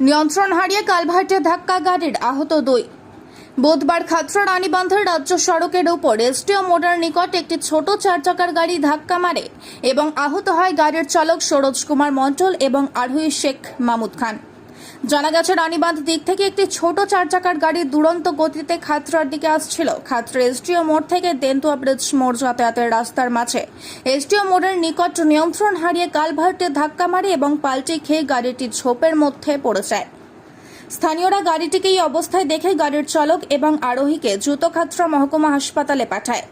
নিয়ন্ত্রণ হারিয়ে কালভার্টে ধাক্কা গাড়ির আহত দুই। বুধবার খাতড়া রানীবান্ধের রাজ্য সড়কের উপর এসটিও মোড়ের নিকট একটি ছোট চার চাকার গাড়ি ধাক্কা মারে এবং আহত হয় গাড়ির চালক সরোজ কুমার মণ্ডল এবং আরোহী শেখ মামুদ খান। জানা গেছে, রানীবাঁধ দিক থেকে একটি ছোট চার চাকার গাড়ি দুরন্ত গতিতে খাতড়ার দিকে আসছিল। খাতড়া এসটিও মোড় থেকে দেন্তুয়া ব্রিজ মোড় যাতায়াতের রাস্তার মাঝে। এসটিও মোড়ের নিকট নিয়ন্ত্রণ হারিয়ে কালভার্টে ধাক্কা মারে এবং পাল্টে খেয়ে গাড়িটি ঝোপের মধ্যে পড়ে যায়। স্থানীয়রা গাড়িটিকে এই অবস্থায় দেখে গাড়ির চালক এবং আরোহীকে দ্রুত খাতড়া মহকুমা হাসপাতালে পাঠায়।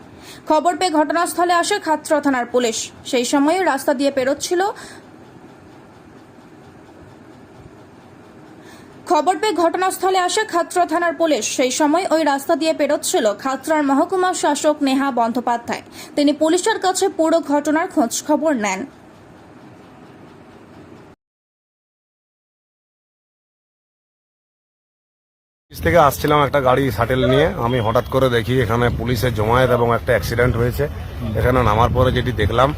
খবর পেয়ে ঘটনাস্থলে আসে খাতড়া থানার পুলিশ। সেই সময় রাস্তা দিয়ে পেরোচ্ছিল খবর পেয়ে ঘটনাস্থলে আসে খাতড়া থানার পুলিশ। সেই সময় ওই রাস্তা দিয়ে পেরোচ্ছিল খাতড়ার মহকুমা শাসক নেহা বন্দ্যোপাধ্যায়। তিনি পুলিশের কাছে পুরো ঘটনার খোঁজ খবর নেন। অফিস থেকে আসছিলাম একটা গাড়ি সাটেল নিয়ে। আমি হঠাৎ করে দেখি এখানে পুলিশের জমায়েত এবং একটা অ্যাক্সিডেন্ট হয়েছে। এখানে নামার পরে যেটি দেখলাম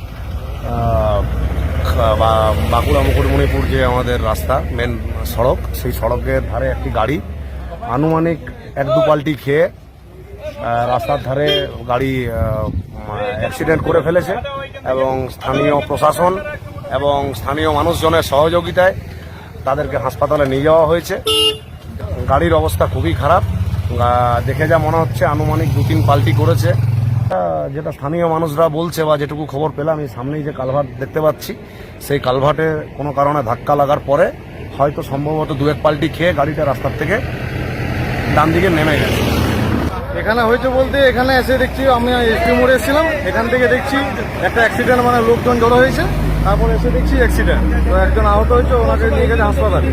আহ, বা- বাঁকুড়া মুকুটমণিপুর যে আমাদের রাস্তা মেন সড়ক, সেই সড়কের ধারে একটি গাড়ি, আনুমানিক এক দু পাল্টি খেয়ে রাস্তার ধারে গাড়ি অ্যাক্সিডেন্ট করে ফেলেছে এবং স্থানীয় প্রশাসন এবং স্থানীয় মানুষজনের সহযোগিতায় তাদেরকে হাসপাতালে নিয়ে যাওয়া হয়েছে। গাড়ির অবস্থা খুবই খারাপ। দেখে যা মনে হচ্ছে আনুমানিক দু তিন পাল্টি করেছে। যেটা স্থানীয় মানুষরা বলছে বা যেটুকু খবর পেলাম, এই সামনেই যে কালভার্ট দেখতে পাচ্ছি, সেই কালভার্টে কোনো কারণে ধাক্কা লাগার পরে হয়তো সম্ভবত দু এক পাল্টি খেয়ে গাড়িটা রাস্তার থেকে ডান দিকে নেমে গেছে। এখানে হয়েছে বলতে, এখানে এসে দেখছি, আমি এসপি মোড়ে এসেছিলাম, এখান থেকে দেখছি একটা অ্যাক্সিডেন্ট মানে লোকজন জড়ো হয়েছে, তারপর এসে দেখছি অ্যাক্সিডেন্ট তো একজন আহত হয়েছে, ওনাকে নিয়ে গেছে হাসপাতালে।